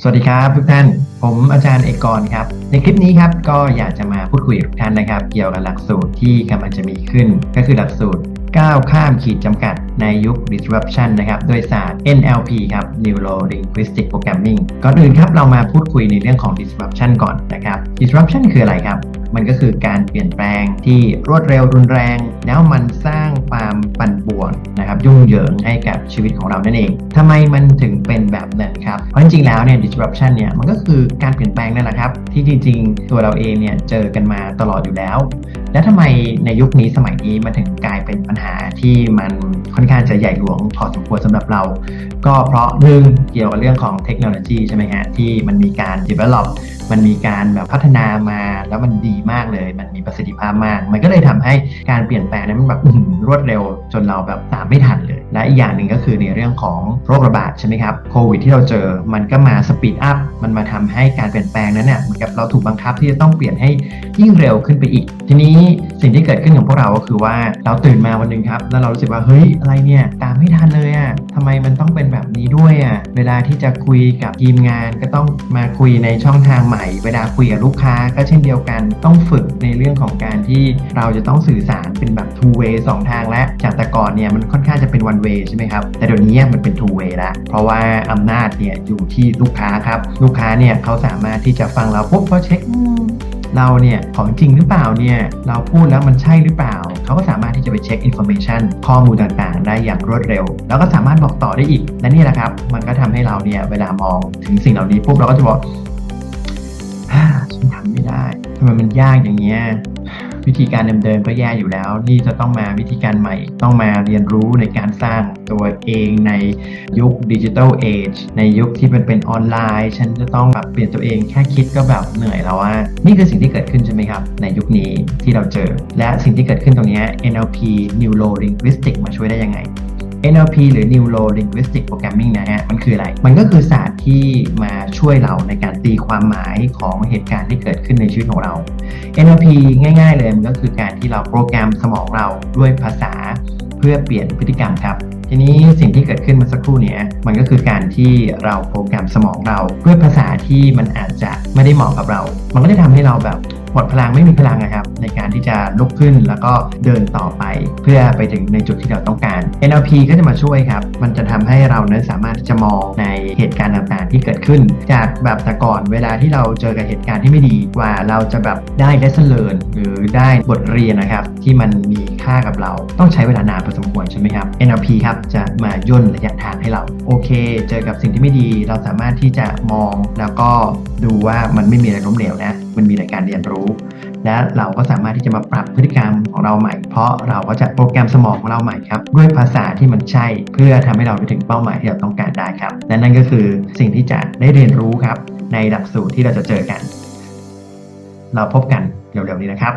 สวัสดีครับทุกท่าน ผมอาจารย์เอกกรครับ ในคลิปนี้ครับก็อยากจะมาพูดคุยกับทุกท่านนะครับ เกี่ยวกับหลักสูตรที่กำลังจะมีขึ้น ก็คือหลักสูตรก้าวข้ามขีดจำกัดในยุค disruption นะครับโดยศาสตร์ NLP ครับ Neuro Linguistic Programming ก่อนอื่นครับเรามาพูดคุยในเรื่องของ disruption ก่อนนะครับ disruption คืออะไรครับ มันก็คือการเปลี่ยนแปลงที่รวดเร็วรุนแรง แล้วมันสร้างความปั่นป่วน นะครับยุ่งเหยิงให้กับชีวิตของเรานั่นเองทำไมมันถึงเป็นแบบนั้นครับ เพราะจริงๆแล้วเนี่ย disruption เนี่ยมันก็คือการเปลี่ยนแปลงนั่นแหละครับ ที่จริงๆ ตัวเราเองเนี่ยเจอกันมาตลอดอยู่แล้ว แล้วทำไมในยุคนี้สมัยนี้มันถึงกลายเป็นปัญหาที่มันค่อนข้างจะใหญ่หลวงพอสมควรสำหรับเรา ก็เพราะหนึ่งเกี่ยวกับเรื่องของเทคโนโลยีใช่ไหมฮะที่มันมีการ develop มันมีการแบบพัฒนามาแล้วมันดีมากเลย มันมีประสิทธิภาพมาก มันก็เลยทำให้การเปลี่ยนแปลงนั้นมันแบบรวดเร็วจนเราแบบตามไม่ทันเลย และอีกอย่างหนึ่งก็คือในเรื่องของโรคระบาดใช่ไหมครับโควิดที่เราเจอมันก็มาสปีดอัพมันมาทำให้การเปลี่ยนแปลงนั้นเนี่ยเหมือนกับเราถูกบังคับที่จะต้องเปลี่ยนให้ยิ่งเร็วขึ้นไปอีก ทีนี้สิ่งที่เกิดขึ้นกับพวกเราก็คือว่าเราตื่นมาวันหนึ่งครับแล้วเรารู้สึกว่าเฮ้ยอะไรเนี่ยตามไม่ทันเลยอะ่ะทำไมมันต้องเป็นแบบนี้ด้วยอะ่ะเวลาที่จะคุยกับทีมงานก็ต้องมาคุยในช่องทางใหม่ เวลาคุยกับลูกค้าก็เช่นเดียวกันต้องฝึกในเรื่องของการที่เราจะต้องสื่อสารเป็นแบบ two way สองทางและจากแต่ก่อนเนี่ยมันค่อนข้างจะเป็น one way ใช่ไหมครับ แต่เดี๋ยวนี้มันเป็น two way แล้วเพราะว่าอำนาจเนี่ยอยู่ที่ลูกค้าครับ ลูกค้าเนี่ยเขาสามารถที่จะฟังเราปุ๊บเขาเช็คเราเนี่ยของจริงหรือเปล่าเนี่ยเราพูดแล้วมันใช่หรือเปล่า เขาก็สามารถที่จะไปเช็คอินโฟเมชันข้อมูลต่างๆ ได้อย่างรวดเร็ว แล้วก็สามารถบอกต่อได้อีก และนี่แหละครับ มันก็ทำให้เราเนี่ยเวลามองถึงสิ่งเหล่านี้ปุ๊บเราก็จะบอกฮ่าฉันทำไม่ได้ทำไมมันยากอย่างเงี้ย วิธีการเดิมๆก็แย่อยู่แล้ว นี่จะต้องมาวิธีการใหม่ ต้องมาเรียนรู้ในการสร้างตัวเองในยุคดิจิทัลเอจในยุคที่มันเป็นออนไลน์ ฉันจะต้องแบบเปลี่ยนตัวเองแค่คิดก็แบบเหนื่อยแล้วว่านี่คือสิ่งที่เกิดขึ้นใช่ไหมครับ ในยุคนี้ที่เราเจอ และสิ่งที่เกิดขึ้นตรงนี้ NLP Neuro Linguistic มาช่วยได้ยังไง NLP หรือ Neuro Linguistic Programming นะฮะ มันคืออะไร มันก็คือศาสตร์ที่มาช่วยเราในการตีความหมายของเหตุการณ์ที่เกิดขึ้นในชีวิตของเรา NLP ง่ายๆเลยมันก็คือการที่เราโปรแกรมสมองเราด้วยภาษาเพื่อเปลี่ยนพฤติกรรมครับทีนี้สิ่งที่เกิดขึ้นเมาสักครู่นี้มันก็คือการที่เราโปรแกรมสมองเราด้วยภาษาที่มันอาจจะไม่ได้เหมาะกับเรา มันก็จะทำให้เราแบบ หมดพลังไม่มีพลังนะครับ ในการที่จะลุกขึ้นแล้วก็เดินต่อไป เพื่อไปถึงในจุดที่เราต้องการ NLP ก็จะมาช่วยครับ มันจะทำให้เรานั้นสามารถจะมองในเหตุการณ์ต่างๆ ที่เกิดขึ้น จากแบบแต่ก่อนเวลาที่เราเจอกับเหตุการณ์ที่ไม่ดีกว่าเราจะแบบได้ lesson learn หรือได้บทเรียนนะครับที่มันมีค่ากับเราต้องใช้เวลานานพอสมควรใช่ไหมครับ NLP ครับจะมาย่นระยะทางให้เรา โอเค เจอกับสิ่งที่ไม่ดี เราสามารถที่จะมองแล้วก็ดูว่ามันไม่มีอะไรล้มเหลวนะ มันมีแต่การเรียนรู้ และเราก็สามารถที่จะมาปรับพฤติกรรมของเราใหม่ เพราะเราก็จะโปรแกรมสมองของเราใหม่ครับ ด้วยภาษาที่มันใช่ เพื่อทำให้เราไปถึงเป้าหมายที่เราต้องการได้ครับ และนั่นก็คือสิ่งที่จะได้เรียนรู้ครับ ในหลักสูตรที่เราจะเจอกัน เราพบกันเร็วๆนี้นะครับ